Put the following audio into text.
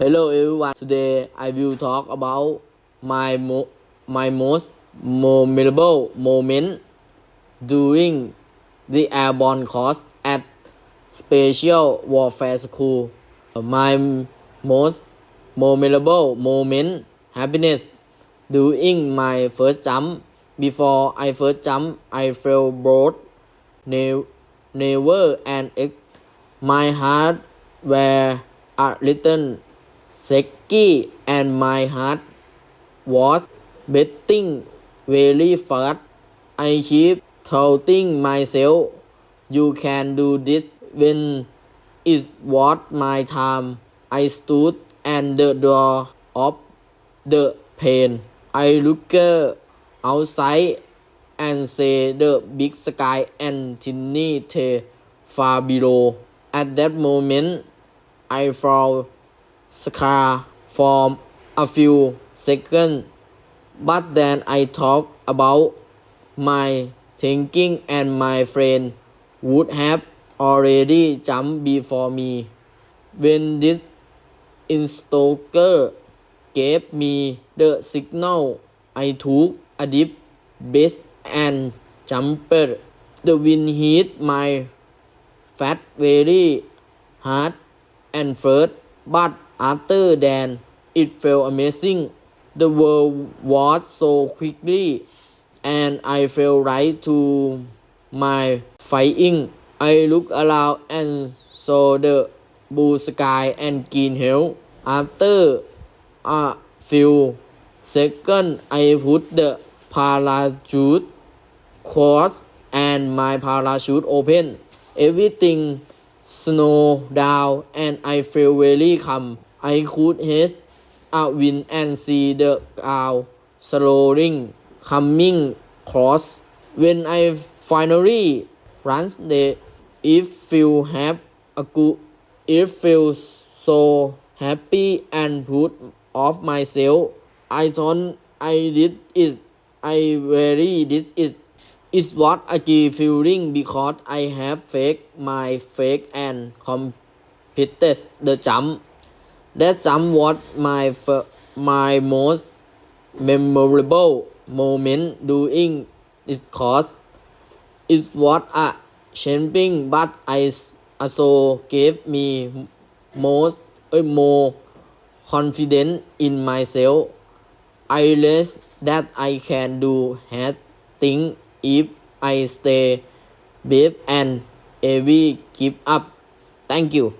Hello everyone. Today I will talk about my mo- my most memorable moment during the airborne course at Special Warfare School. My most memorable moment happiness during my first jump. Before I first jump, I felt both ne- never and ex- my heart were a little shaky and my heart was beating very fast. I keep telling myself, you can do this when it was my time. I stood at the door of the plane. I looked outside and see the big sky and tiny far below. At that moment, I felt scared for a few seconds, but then I thought about my thinking and my friend would have already jumped before me. When this instructor gave me the signal, I took a deep breath and jumped. The wind hit my fat very hard and first, but after then it felt amazing. The world was so quickly, and I felt right to my fighting. I looked around and saw the blue sky and green hill. After a few seconds, I put the parachute closed and my parachute open. Everything snowed down and I felt very calm. I could hear a wind and see the cloud slowly coming close. When I finally landed, it felt have a good. It feels so happy and proud of myself. I thought I did it. I very this is is what a good feeling because I have faked my fake and completed the jump. That jump was my my most memorable moment during this course. It was a challenging, but I also gave me most more confidence in myself. I realized that I can do hard things if I stay brave and every give up. Thank you.